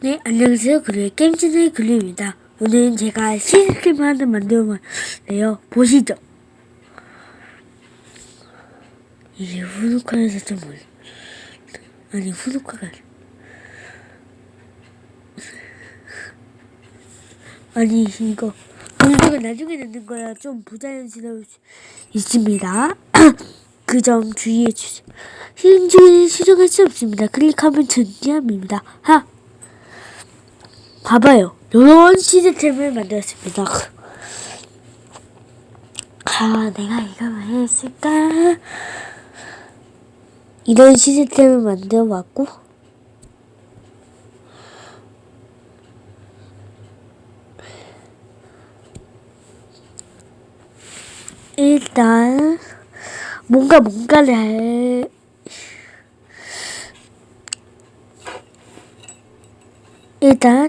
네, 안녕하세요. 그루의 게임 채널 그루입니다. 오늘은 제가 시스템 하나 만들어봤네요. 보시죠. 이게 후누카에서 좀 뭘. 아니, 후누카가. 아니, 이거. 공부가 나중에 넣는 거야. 좀 부자연스러울 수 있습니다. 그점 주의해 주세요. 시행중에 시정할 수 없습니다. 클릭하면 전지함입니다. 하! 봐봐요. 이런 시스템을 만들었습니다. 아, 내가 이걸 왜 했을까? 이런 시스템을 만들어 왔고, 일단, 뭔가 뭔가를 일단,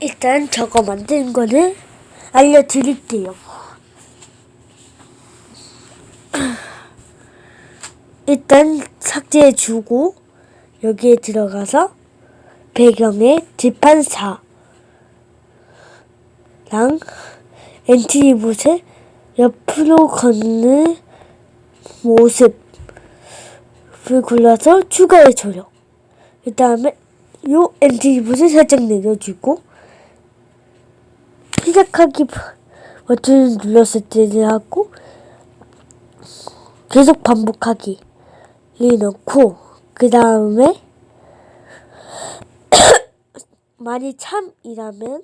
일단 저거 만드는 거를 알려드릴게요. 일단 삭제해주고 여기에 들어가서 배경에 재판사랑 엔트리봇을 옆으로 걷는 모습을 골라서 추가해줘요. 그 다음에 요 엔트리봇을 살짝 내려주고 시작하기 버튼을 눌렀을 때를 하고 계속 반복하기를 넣고 그 다음에 만이 참이라면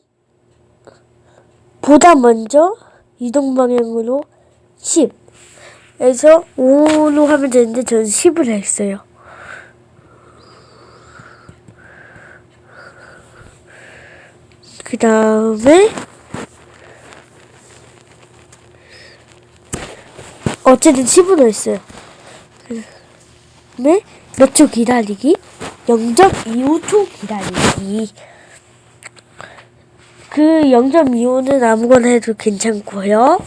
보다 먼저 이동 방향으로 10 에서 5로 하면 되는데 저는 10을 했어요. 그 다음에 어쨌든 10으로 했어요. 네? 몇 초 기다리기? 0.25초 기다리기. 그 0.25는 아무거나 해도 괜찮고요.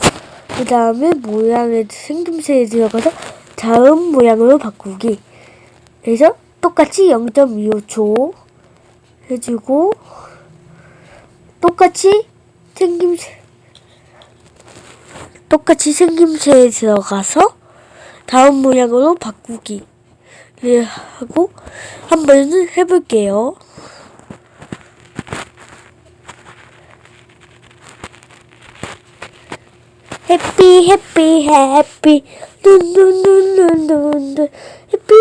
그 다음에 모양의 생김새에 들어가서 다음 모양으로 바꾸기. 그래서 똑같이 0.25초 해주고 똑같이 생김새 똑같이 생김새에 들어가서 다음 모양으로 바꾸기를 하고 한 번은 해볼게요. 해피 해피 해피 해피피 해피 둔둔둔둔둔둔둔 해피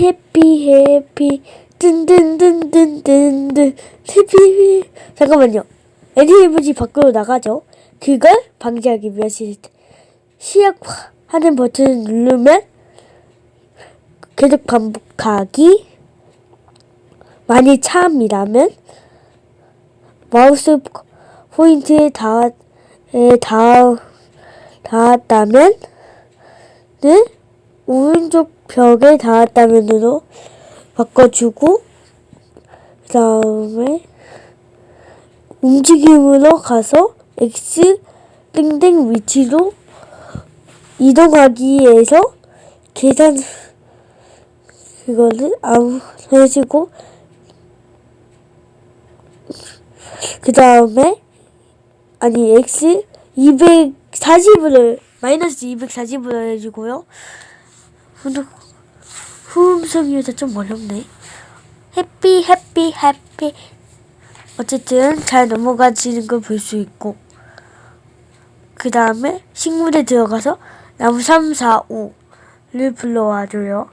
해피 해피. 든든든든든든. 해피 잠깐만요. 에디브지 밖으로 나가죠? 그걸 방지하기 시스템 시약하는 버튼을 누르면 계속 반복하기 많이 참이라면 마우스 포인트에 닿, 에 닿, 닿았다면 는 오른쪽 벽에 닿았다면으로 바꿔주고 그 다음에 움직임으로 가서 X 땡땡 위치로 이동하기에서 계산 그거를 아무 해주고 그 다음에 아니 X 240으로 마이너스 240으로 해주고요. 근데 후음성 이어서 좀 어렵네. 해피 해피 해피 어쨌든 잘 넘어가지는 걸 볼 수 있고 그 다음에 식물에 들어가서 나무 3, 4, 5를 불러와줘요.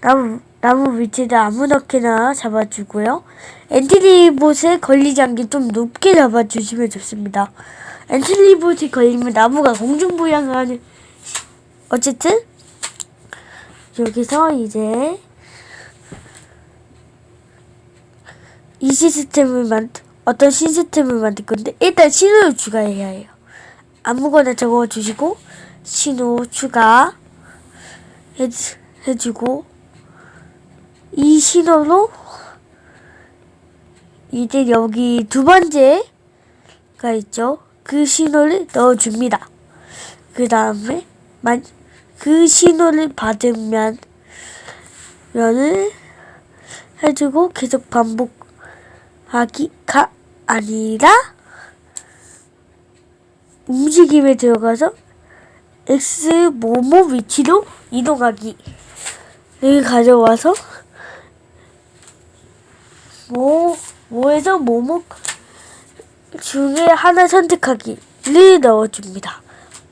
나무 나무 위치를 아무렇게나 잡아주고요. 엔트리봇에 걸리지 않게 좀 높게 잡아주시면 좋습니다. 엔트리봇이 걸리면 나무가 공중부양을 하는 어쨌든 여기서 이제 이 시스템을 만 어떤 시스템을 만들 건데 일단 신호를 추가해야 해요. 아무거나 적어 주시고 신호 추가 해, 해주고 이 신호로 이제 여기 두 번째가 있죠. 그 신호를 넣어줍니다. 그 다음에 만 그 신호를 받으면 면을 해주고 계속 반복하기가 아니라 움직임에 들어가서 X 모모 위치로 이동하기를 가져와서 모 모에서 모모 중에 하나 선택하기를 넣어줍니다.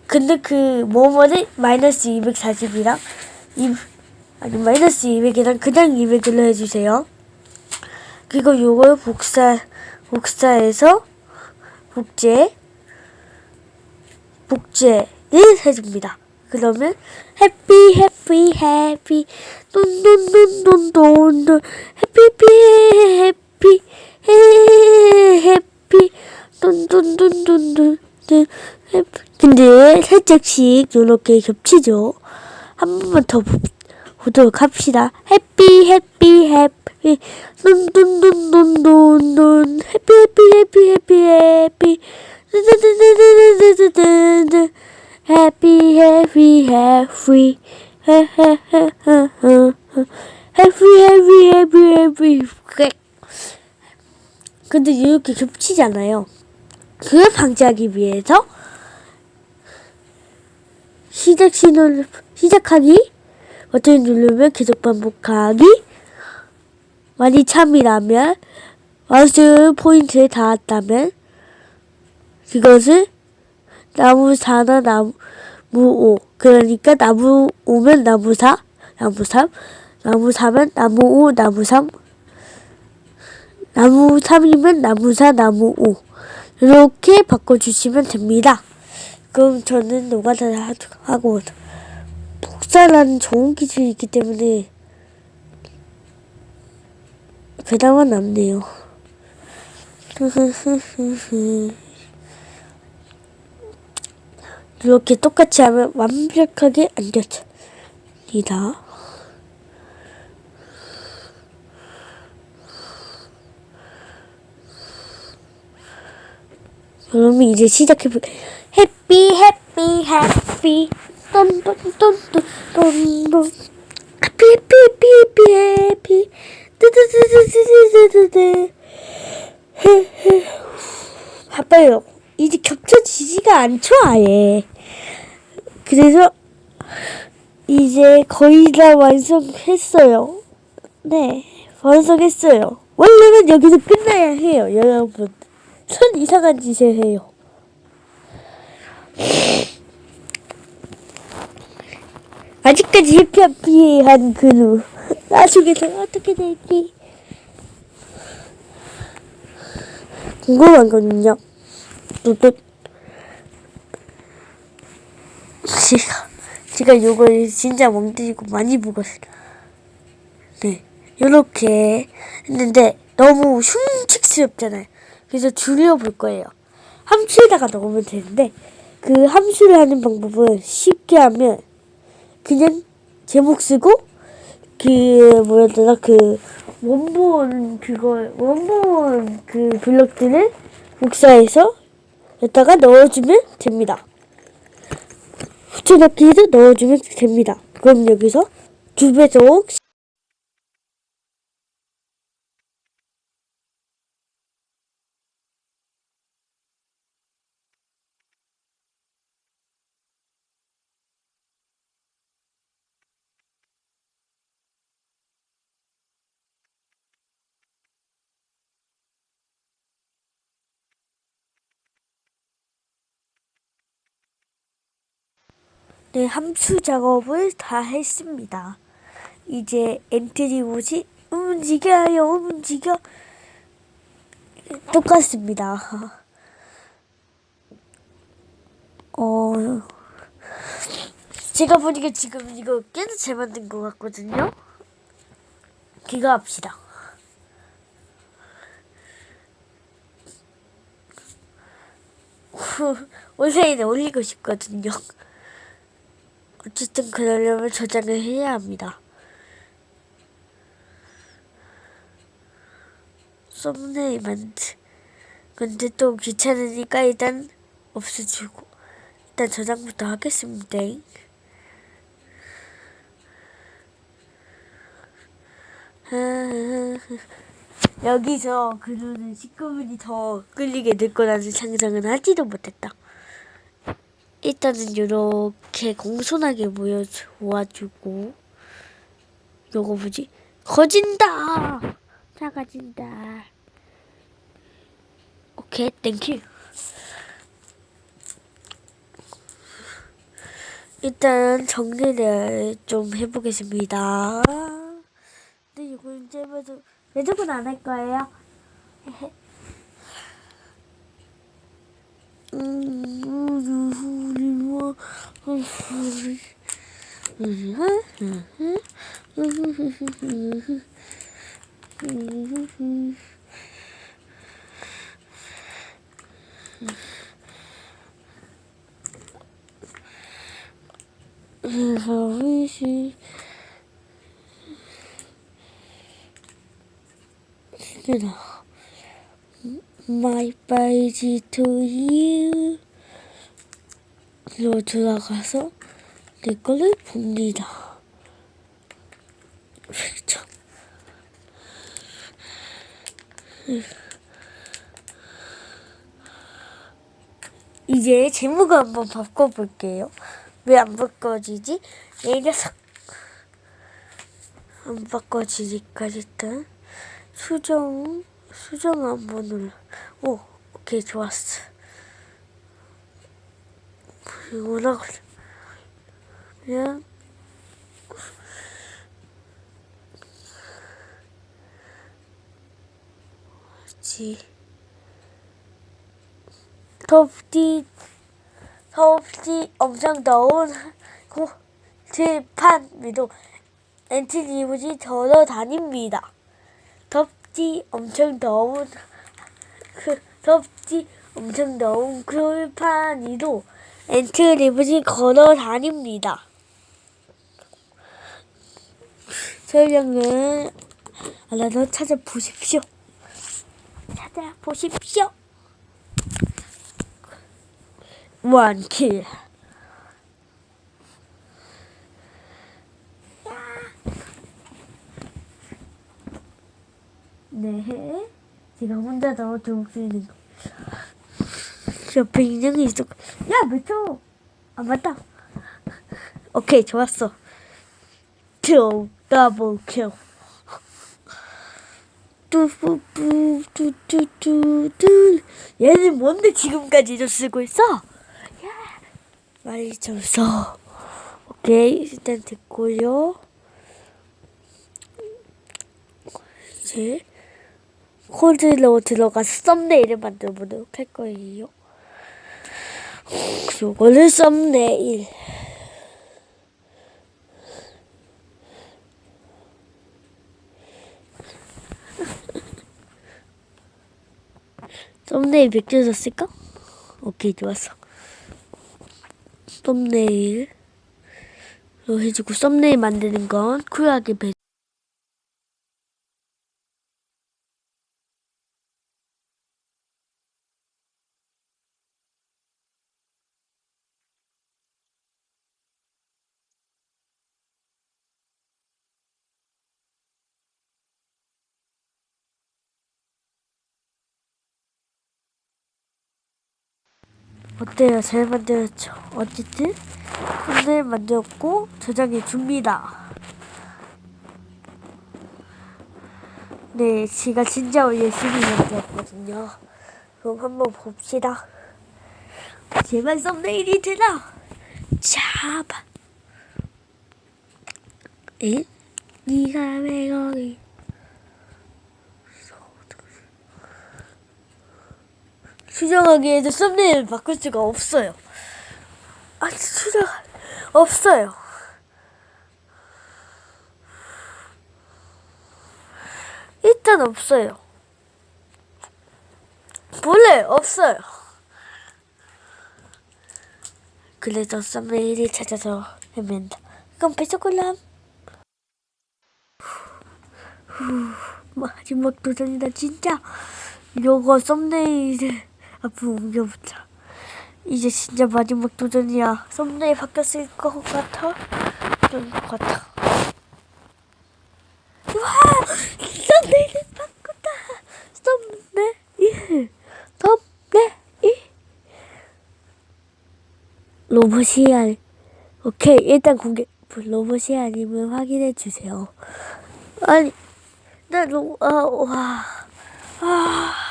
근데 그 모모는 마이너스 240이랑 이 아니 마이너스 200이랑 그냥 200으로 해주세요. 그리고 요걸 복사 복사해서 복제 복제를 해줍니다. 그러면 해피 해피 해피 돈돈돈돈돈돈 해피 해피 돈돈돈돈돈 해피 근데 살짝씩 이렇게 겹치죠. 한 번만 더 보- 보도록 합시다. 해피 해피 해피 돈돈돈돈돈돈 해피 해피 해피 해피 해피 드드드드드드드드드 해피 해피 해피 해피 해피 해피 해피 근데 이렇게 겹치잖아요. 그걸 방지하기 위해서 시작 신호를 시작하기? 버튼 누르면 계속 반복하기? 많이 참이라면 마우스 포인트에 닿았다면 그것을 나무 사나 나무 오. 그러니까 나무 오면 나무 사 나무 삼 나무 사면 나무 오 나무 삼. 나무 삼이면 나무 사 나무 오. 이렇게 바꿔주시면 됩니다. 그럼 저는 노가다를 하- 하고 복사라는 좋은 기술이 있기 때문에 배당은 남네요. 이렇게 똑같이 하면 완벽하게 안겨집니다. 그러면 이제 시작해볼게요. 해피 해피 해피 똔똔똔똔똔똔 해피 해피 해피 해피 해피 뜨뜨뜨뜨뜨뜨뜨뜨 봐봐요. 이제 겹쳐지지가 않죠 아예. 그래서 이제 거의 다 완성했어요. 네, 완성했어요. 원래는 여기서 끝나야 해요, 여러분. 전 이상한 짓을 해요. 아직까지 해피해피한 그루. 나중에는 어떻게 될지 궁금하거든요. 뚜뚜. 제가 제가 요걸 진짜 멍때리고 많이 보거든요. 네, 요렇게 했는데 너무 흉측스럽잖아요. 그래서 줄여볼 거예요. 함수에다가 넣으면 되는데 그 함수를 하는 방법은 쉽게 하면 그냥 제목 쓰고 그 되나 그 원본 그걸 원본 그 블럭들을 복사해서 여기다가 넣어주면 됩니다. 붙여넣기도 넣어주면 됩니다. 그럼 여기서 두 배속 네, 함수 작업을 다 했습니다. 이제 엔트리 옷이 움직여요, 움직여. 똑같습니다. 어, 제가 보니까 지금 이거 꽤나 잘 만든 것 같거든요. 기가합시다. 온라인에 올리고 싶거든요. 어쨌든 그러려면 저장을 해야 합니다. 썸네일 만드 근데 또 귀찮으니까 일단 없애주고 일단 저장부터 하겠습니다. 여기서 그녀는 시꺼분이더 끌리게 될 거라는 상상은 하지도 못했다. 일단은 이렇게 공손하게 모여주고 요거 뭐지? 거진다! 작아진다. 오케이, 땡큐. 일단 정리를 좀 해보겠습니다. 근데 이거 이제 봐도 매듭은 안 할 거예요. My baby to you. 로 들어가서 내 거를 봅니다. 그렇죠. 이제 제목을 한번 바꿔볼게요. 왜 안 바꿔지지? 이 녀석. 안 바꿔지니까 일단 수정 수정 한번 눌러. 오, 오케이 좋았어. 이거랑 그냥 지 덥디 덥디 엄청 더운 고 들판 위로 엔티리무지 걸어 다닙니다. 덥지 엄청 더운 그 덥지 엄청 더운 들판 위로 엔트 리무지 걸어 다닙니다. 설명은 알아서 찾아보십시오. 찾아보십시오. 원킬. 네. 제가 혼자 더 들을 거. 옆에 인형이 있어. 야, 메트로. 아, 맞다. 오케이, 좋았어. 킬, 더블 킬. 뚜뿌뿌, 뚜뚜뚜뚜. 얘는 뭔데 지금까지도 쓰고 있어? 야, 빨리 좀 써. 오케이, 일단 됐고요. 이제 코드로 들어가서 썸네일을 만들어 보도록 할 거예요. 요거를 썸네일. 썸네일 썼을까? 오케이, 좋았어. 썸네일. 로 해주고 썸네일 만드는 건 쿨하게 배 어때요? 잘 만들었죠? 어쨌든 썸네일 만들었고 저장해 줍니다. 네, 제가 진짜 열심히 만들었거든요. 그럼 한번 봅시다. 제발 썸네일이 되라. 잡아. 에? 네가 왜 거기? 수정하기에도 썸네일을 바꿀 수가 없어요. 아니 수정 없어요. 일단 없어요. 몰래 없어요. 그래도 썸네일을 찾아서 헤맨다. 그럼 배속골람. 마지막 도전이다 진짜. 요거 썸네일을 앞으로 옮겨보자 이제 진짜 마지막 도전이야. 썸네일 바뀌었을 것 같아? 그런 것 같아. 와! 썸네일을 바꿨다! 썸네일! 로봇이 알. 오케이, 일단 공개. 로봇이 아님을 확인해주세요. 아니, 나 로봇, 아, 와. 아.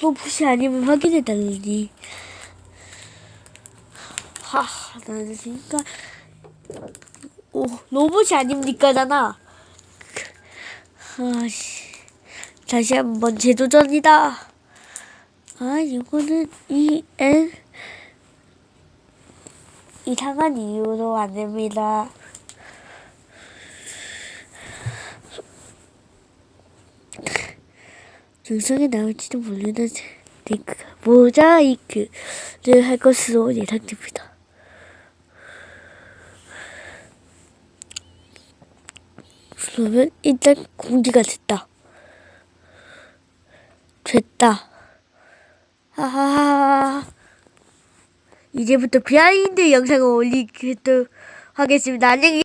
로봇이 아니면 확인해 달라니. 하, 나는 그러니까 오 로봇이 아닙니까잖아. 아씨, 다시 한번 재도전이다. 아 이거는 이 N 이상한 이유로 안 됩니다. 영상에 나올지도 모르는 모자이크를 할 것으로 예상됩니다. 그러면 일단 공지가 됐다. 됐다. 하하하. 이제부터 비하인드 영상을 올리도록 하겠습니다. 안녕히